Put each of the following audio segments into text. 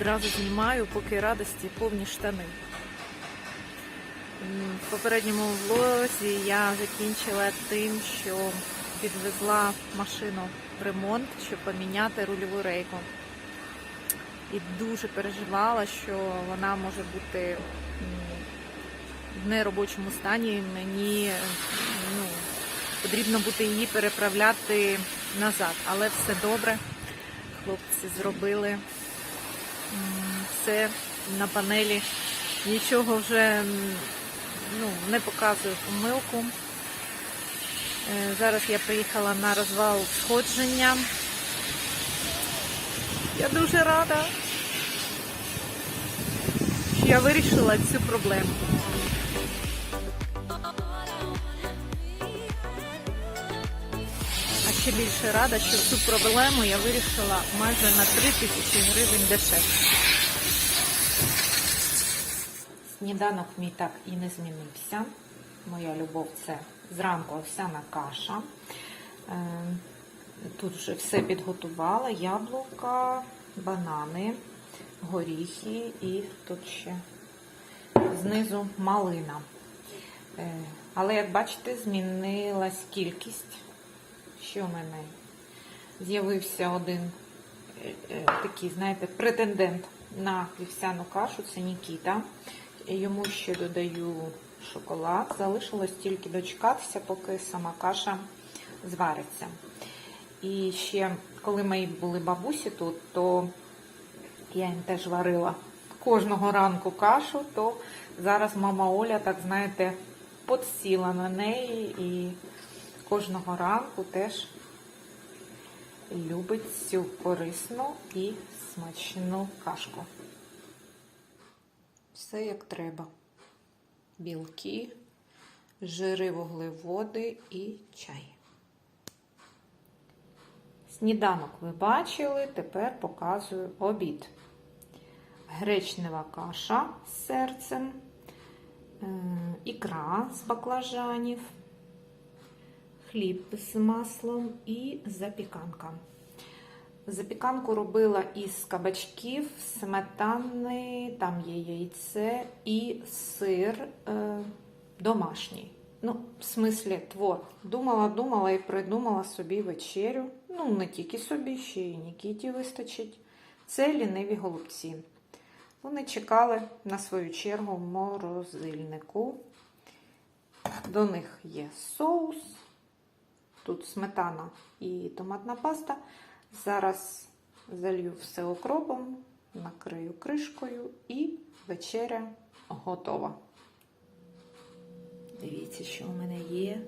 Одразу знімаю, поки радості повні штани. В попередньому влозі я закінчила тим, що відвезла машину в ремонт, щоб поміняти рульову рейку. І дуже переживала, що вона може бути в неробочому стані. Мені ну, потрібно буде її переправляти назад. Але все добре. Хлопці зробили все на панелі. Нічого вже ну, не показує помилку. Е, Зараз я приїхала на розвал сходження. Я дуже рада, що я вирішила цю проблему. Ще більше рада, що цю проблему я вирішила майже на 3 тисячі гривень дешевше. Сніданок мій так і не змінився. Моя любов це зранку овсяна каша. Е, Тут вже все підготувала: яблука, банани, горіхи і тут ще знизу малина. Е, Але, як бачите, змінилась кількість. Що в мене? З'явився один е, е, такий, знаєте, претендент на вівсяну кашу, це Нікіта. Йому ще додаю шоколад. Залишилось тільки дочекатися, поки сама каша звариться. І ще, коли мої були бабусі тут, то я їм теж варила кожного ранку кашу, то зараз мама Оля, так знаєте, подсіла на неї і кожного ранку теж любить цю корисну і смачну кашку. Все як треба. Білки, жири, вуглеводи і чай. Сніданок ви бачили, тепер показую обід. Гречнева каша з серцем, е, ікра з баклажанів, хліб з маслом і запіканка. Запіканку робила із кабачків, сметани, там є яйце і сир е, домашній. Ну, в смислі, творог. Думала, думала і придумала собі вечерю. Ну, не тільки собі, ще й Нікіті вистачить. Це ліниві голубці. Вони чекали на свою чергу в морозильнику. До них є соус, тут сметана і томатна паста. Зараз залью все окропом, накрию кришкою і вечеря готова. Дивіться, що у мене є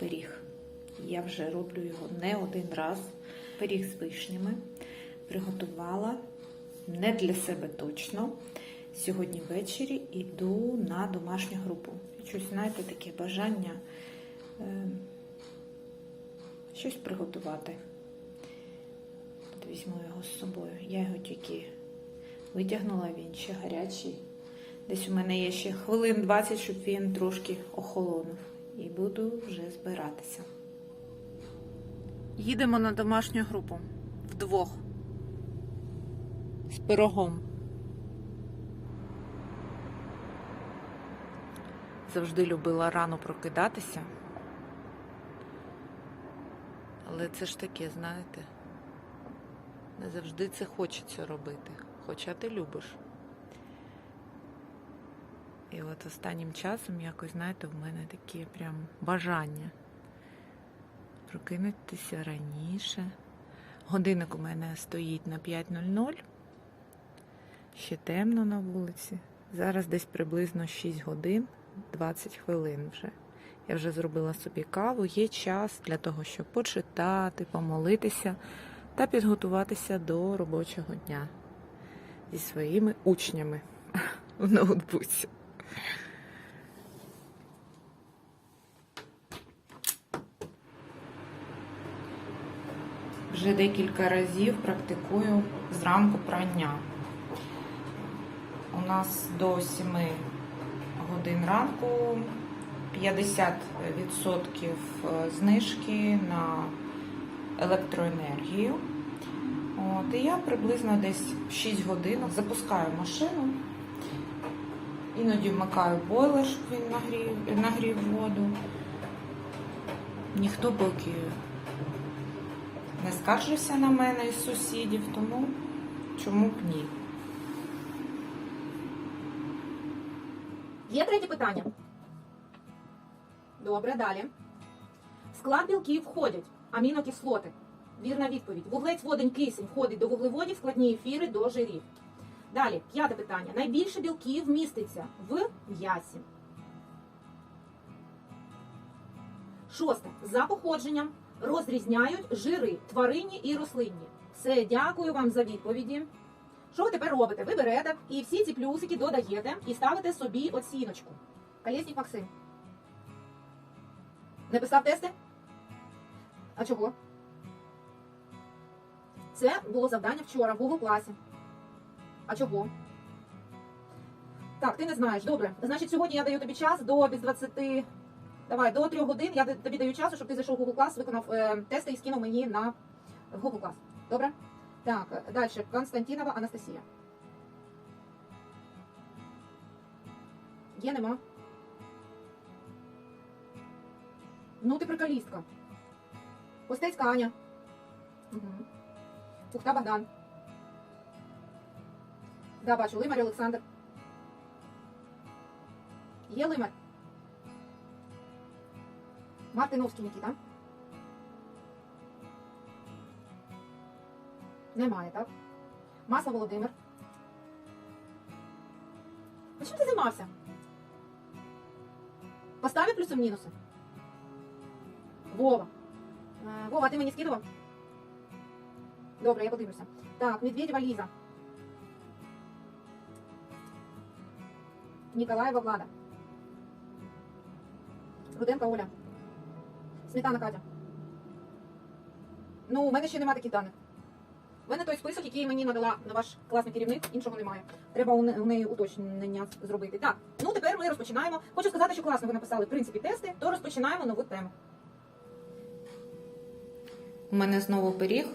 пиріг. Я вже роблю його не один раз. Пиріг з вишнями. Приготувала не для себе точно. Сьогодні ввечері йду на домашню групу. Щось, знаєте, таке бажання е, щось приготувати. От візьму його з собою. Я його тільки витягнула, він ще гарячий. Десь у мене є ще хвилин 20, щоб він трошки охолонув. І буду вже збиратися. Їдемо на домашню групу вдвох. З пирогом. Завжди любила рано прокидатися. Але це ж таке, знаєте, не завжди це хочеться робити. Хоча ти любиш. І от останнім часом якось, знаєте, в мене таке прям бажання прокинутися раніше. Годинник у мене стоїть на 5.00. Ще темно на вулиці. Зараз десь приблизно 6 годин 20 хвилин вже. Я вже зробила собі каву, є час для того, щоб почитати, помолитися та підготуватися до робочого дня зі своїми учнями в ноутбуці. Вже декілька разів практикую зранку прання. У нас до 7 годин ранку 50% знижки на електроенергію. От, і я приблизно десь 6 годин запускаю машину. Іноді вмикаю бойлер, щоб він нагрів, нагрів воду. Ніхто поки не скаржився на мене із сусідів, тому чому б ні? Є третє питання. Добре, далі. В склад білків входять амінокислоти. Вірна відповідь. Вуглець, водень, кисень входить до вуглеводів, складні ефіри до жирів. Далі, п'яте питання. Найбільше білків міститься в м'ясі. Шосте. За походженням розрізняють жири тваринні і рослинні. Все, дякую вам за відповіді. Що ви тепер робите? Ви берете і всі ці плюсики додаєте і ставите собі оціночку. Колєснік Максим. Не писав тести? А чого? Це було завдання вчора в Google класі. А чого? Так, ти не знаєш. Добре. Значить, сьогодні я даю тобі час до без 20... Давай, до 3 годин я тобі даю часу, щоб ти зайшов в Google клас, виконав е, тести і скинув мені на Google клас. Добре? Так, далі. Константинова Анастасія. Є нема. Ну, ти приколістка. Костецька Аня. Угу. Пухта Богдан. Да, бачу. Лимар Олександр. Є Лимар. Мартиновський Нікіта. Немає, так? Масло Володимир. А чим ти займався? Поставив плюси-мінуси? Вова. Е, Вова, а ти мені скидував? Добре, я подивлюся. Так, Медведєва Ліза. Ніколаєва Влада. Руденка Оля. Сметана Катя. Ну, у мене ще немає таких даних. У мене той список, який мені надала ваш класний керівник, іншого немає. Треба у неї уточнення зробити. Так, ну тепер ми розпочинаємо. Хочу сказати, що класно ви написали в принципі тести, то розпочинаємо нову тему. У мене знову пиріг.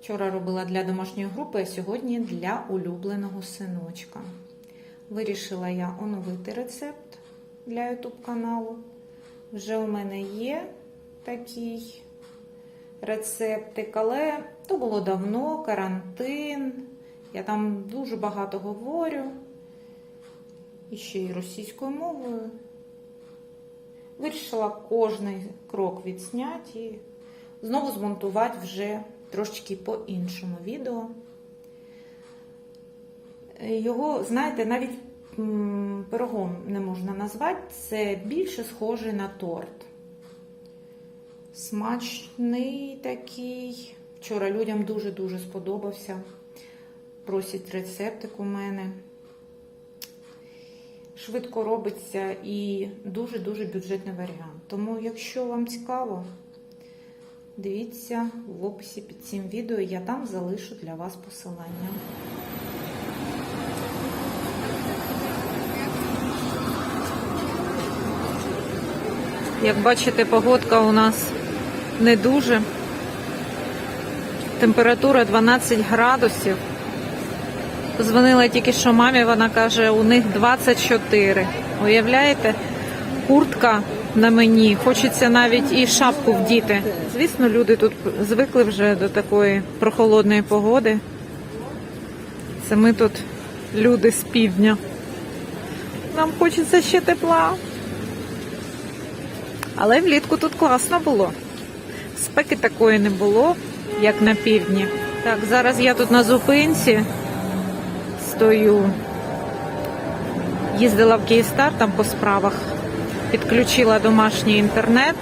Вчора робила для домашньої групи, а сьогодні для улюбленого синочка. Вирішила я оновити рецепт для YouTube каналу. Вже у мене є такий рецептик, але то було давно, карантин. Я там дуже багато говорю. І ще й російською мовою. Вирішила кожний крок відсняти і знову змонтувати вже трошечки по-іншому відео. Його, знаєте, навіть пирогом не можна назвати, це більше схоже на торт. Смачний такий. Вчора людям дуже-дуже сподобався. Просять рецептик у мене. Швидко робиться і дуже-дуже бюджетний варіант. Тому, якщо вам цікаво, дивіться в описі під цим відео, я там залишу для вас посилання. Як бачите, погодка у нас не дуже. Температура 12 градусів. Позвонила тільки що мамі, вона каже, у них 24. Уявляєте? Куртка на мені. Хочеться навіть і шапку вдіти. Звісно, люди тут звикли вже до такої прохолодної погоди. Це ми тут люди з півдня. Нам хочеться ще тепла. Але влітку тут класно було. Спеки такої не було, як на півдні. Так, зараз я тут на зупинці стою. Їздила в Київстар там по справах, підключила домашній інтернет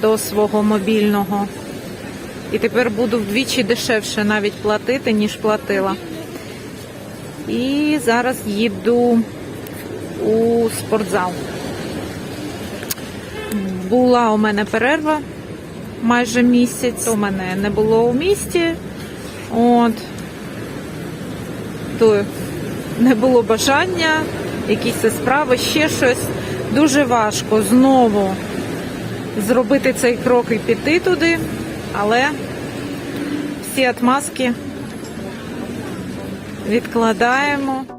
до свого мобільного. І тепер буду вдвічі дешевше навіть платити, ніж платила. І зараз їду у спортзал. Була у мене перерва майже місяць. У мене не було у місті. От. То не було бажання, якісь справи, ще щось. Дуже важко знову зробити цей крок і піти туди, але Всі отмазки відкладаємо.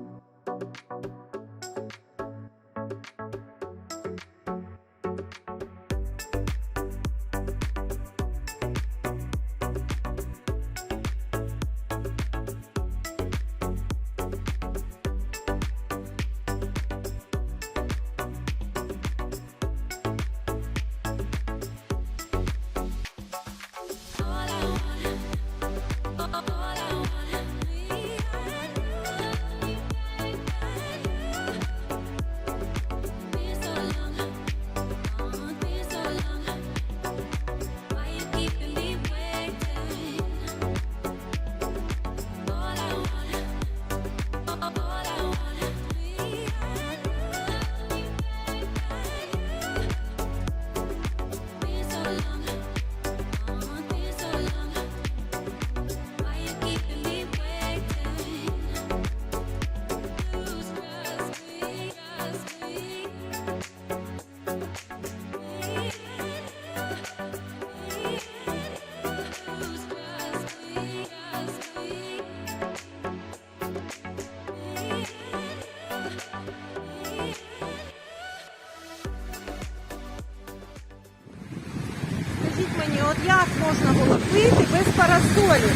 От як можна було пити без парасолі,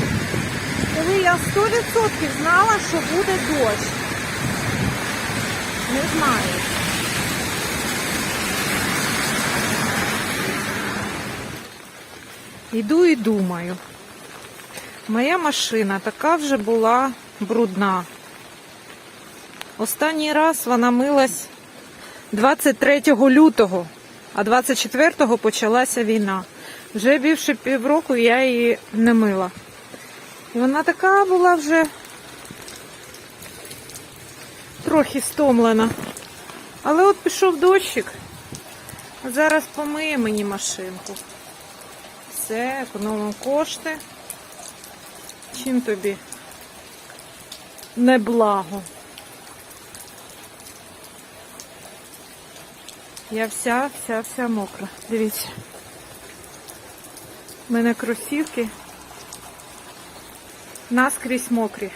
коли я 100% знала, що буде дощ? Не знаю. Іду і думаю. Моя машина така вже була брудна. Останній раз вона милась 23 лютого, а 24-го почалася війна. Вже більше півроку я її не мила. І вона така була вже трохи стомлена. Але от пішов дощик. Зараз помиє мені машинку. Все, економимо кошти. Чим тобі не благо? Я вся, вся, вся мокра. Дивіться. Мене кросівки наскрізь мокрі.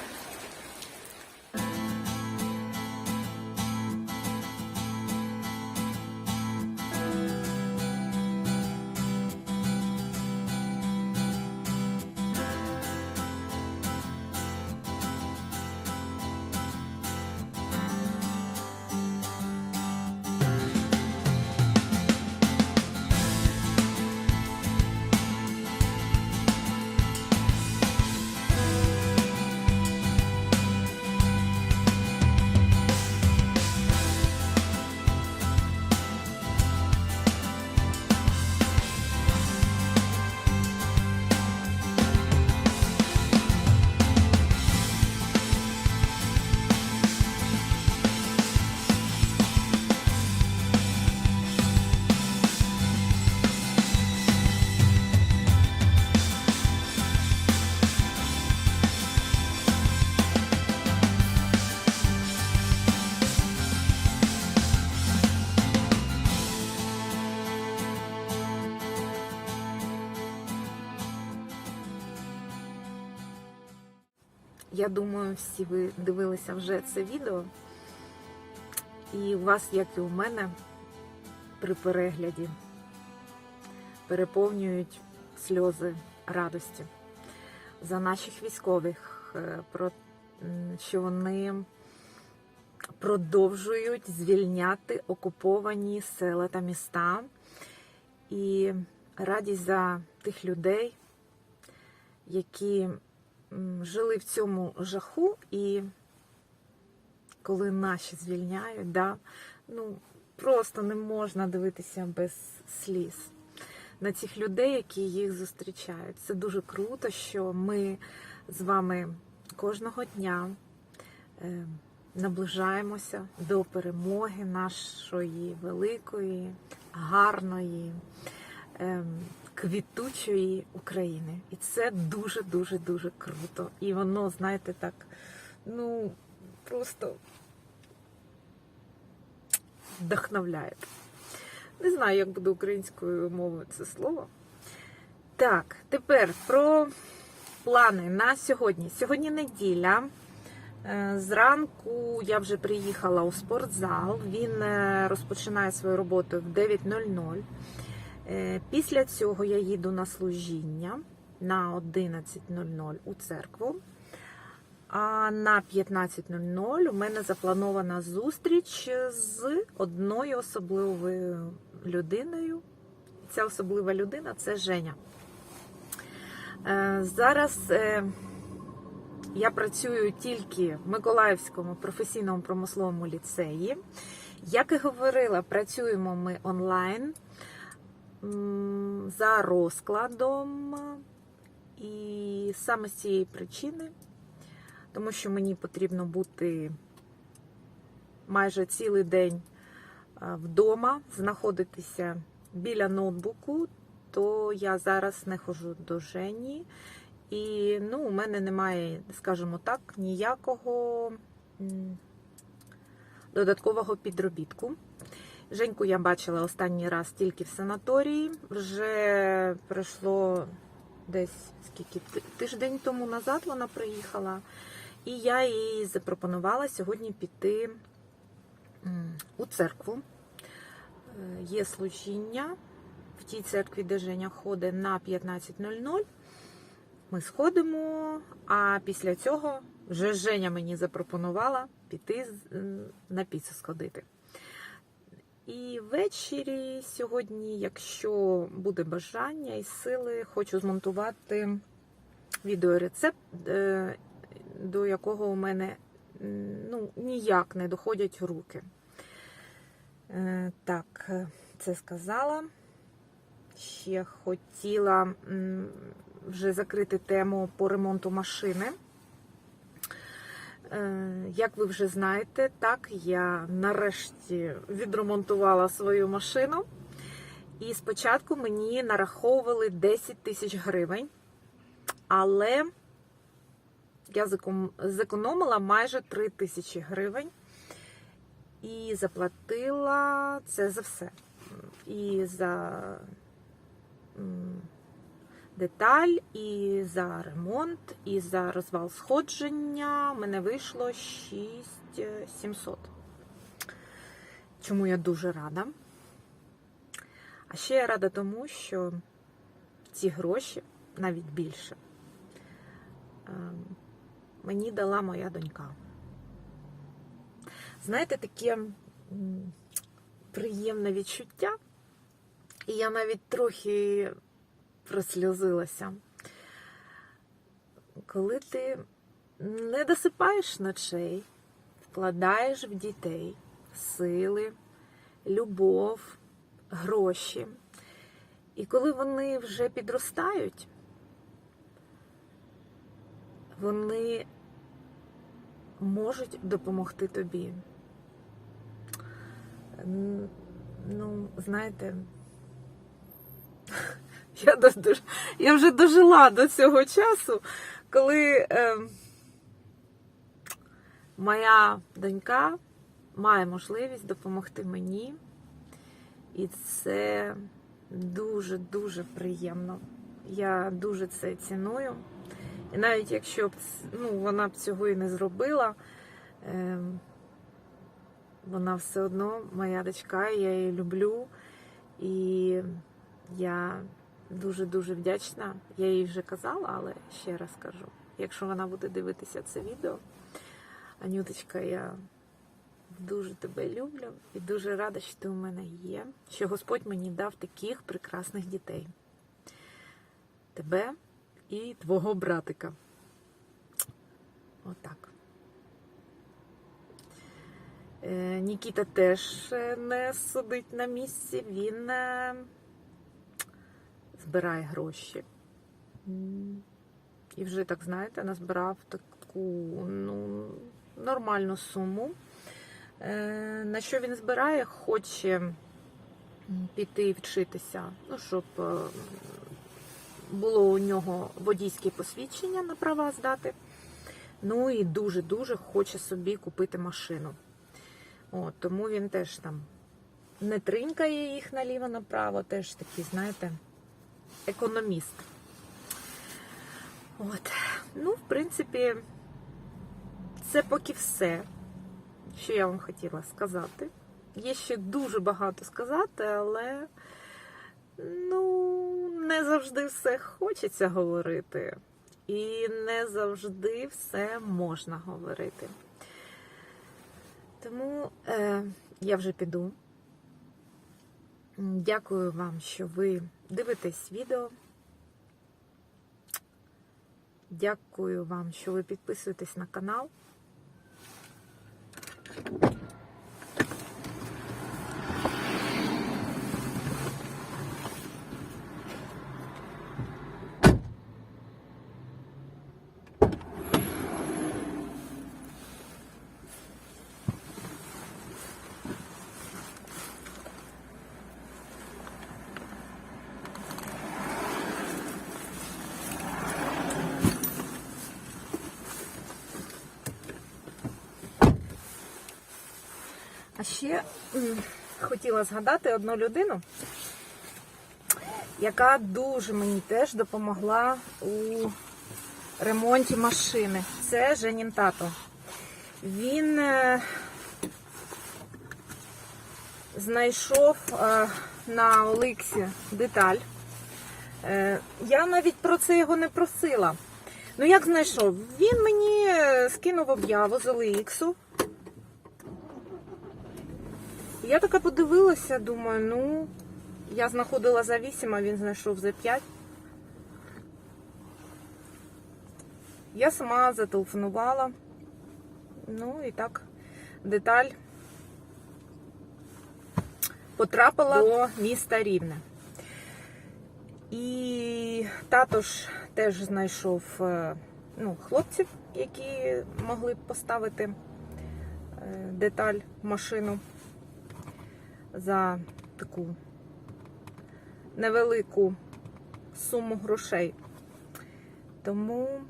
Я думаю, всі ви дивилися вже це відео. І у вас, як і у мене, при перегляді переповнюють сльози радості за наших військових, е, про що вони продовжують звільняти окуповані села та міста. І радість за тих людей, які жили в цьому жаху, і коли наші звільняють, да, ну просто не можна дивитися без сліз на цих людей, які їх зустрічають. Це дуже круто, що ми з вами кожного дня е, наближаємося до перемоги нашої великої, гарної. Квітучої України. І це дуже-дуже дуже круто. І воно, знаєте, так, ну, просто вдохновляє. Не знаю, як буде українською мовою це слово. Так, тепер про плани на сьогодні? Сьогодні неділя. Е, Зранку я вже приїхала у спортзал. Він е, розпочинає свою роботу в 9.00. Е, Після цього я їду на служіння на 11.00 у церкву. А на 15.00 у мене запланована зустріч з одною особливою людиною. Ця особлива людина це Женя. Е, Зараз е, я працюю тільки в Миколаївському професійному промисловому ліцеї. Як і говорила, працюємо ми онлайн за розкладом. І саме з цієї причини, тому що мені потрібно бути майже цілий день е, вдома, знаходитися біля ноутбуку, то я зараз не ходжу до Жені. І ну, у мене немає, скажімо так, ніякого додаткового підробітку. Женьку я бачила останній раз тільки в санаторії. Вже пройшло десь скільки тиждень тому назад вона приїхала. І я їй запропонувала сьогодні піти у церкву. Е, Є служіння в тій церкві, де Женя ходить на 15.00. Ми сходимо, а після цього вже Женя мені запропонувала піти на піцу сходити. І ввечері сьогодні, якщо буде бажання і сили, хочу змонтувати відеорецепт, е, до якого у мене ну, ніяк не доходять руки. Е, Так, це сказала. Ще хотіла вже закрити тему по ремонту машини. Е, Як ви вже знаєте, так я нарешті відремонтувала свою машину. І спочатку мені нараховували 10 тисяч гривень, але я зекономила майже 3 тисячі гривень і заплатила це за все. І за деталь, і за ремонт, і за розвал сходження мене вийшло 6700. Чому я дуже рада. А ще я рада тому, що ці гроші, навіть більше, ем, мені дала моя донька. Знаєте, таке приємне відчуття, і я навіть трохи просльозилася. Коли ти не досипаєш ночей, вкладаєш в дітей сили, любов, гроші. І коли вони вже підростають, вони можуть допомогти тобі. Ну, знаєте, я, до- дуже, я вже дожила до цього часу, коли е, моя донька має можливість допомогти мені. І це дуже-дуже приємно. Я дуже це ціную. І навіть якщо б ну, вона б цього і не зробила, ем, вона все одно моя дочка, я її люблю. І я дуже-дуже вдячна. Я їй вже казала, але ще раз кажу. Якщо вона буде дивитися це відео, Анюточка, я дуже тебе люблю і дуже рада, що ти у мене є, що Господь мені дав таких прекрасних дітей. Тебе і твого братика. Отак. Е, Нікіта теж е, не сидить на місці, він е, збирає гроші. І вже, так знаєте, назбирав таку ну, нормальну суму. Е, На що він збирає, хоче піти вчитися, ну, щоб е, було у нього водійське посвідчення на права здати. Ну і дуже-дуже хоче собі купити машину. От, тому він теж там не тринькає їх наліво-направо, теж такий, знаєте, економіст. От. Ну, в принципі, це поки все, що я вам хотіла сказати. Є ще дуже багато сказати, але ну, не завжди все хочеться говорити. І не завжди все можна говорити. Тому е, я вже піду. Дякую вам, що ви дивитесь відео. Дякую вам, що ви підписуєтесь на канал. А ще хотіла згадати одну людину, яка дуже мені теж допомогла у ремонті машини. Це Женін тато. Він е, знайшов е, на Оликсі деталь. Е, я навіть про це його не просила. Ну, як знайшов? Він мені скинув об'яву з OLX. Я така подивилася, думаю, ну, я знаходила за 8, а він знайшов за 5. Я сама зателефонувала. Ну і так, деталь потрапила до міста Рівне. І тато ж теж знайшов е, ну, хлопців, які могли б поставити е, деталь в машину за таку невелику суму грошей. Тому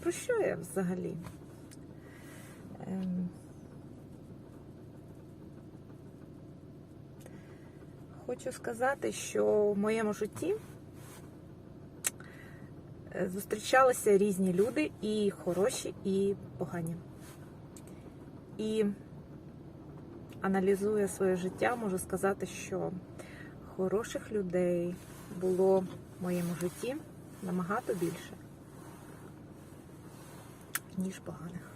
про що я взагалі? Ем... Хочу сказати, що в моєму житті е, зустрічалися різні люди, і хороші, і погані. І аналізує своє життя, можу сказати, що хороших людей було в моєму житті набагато більше, ніж поганих.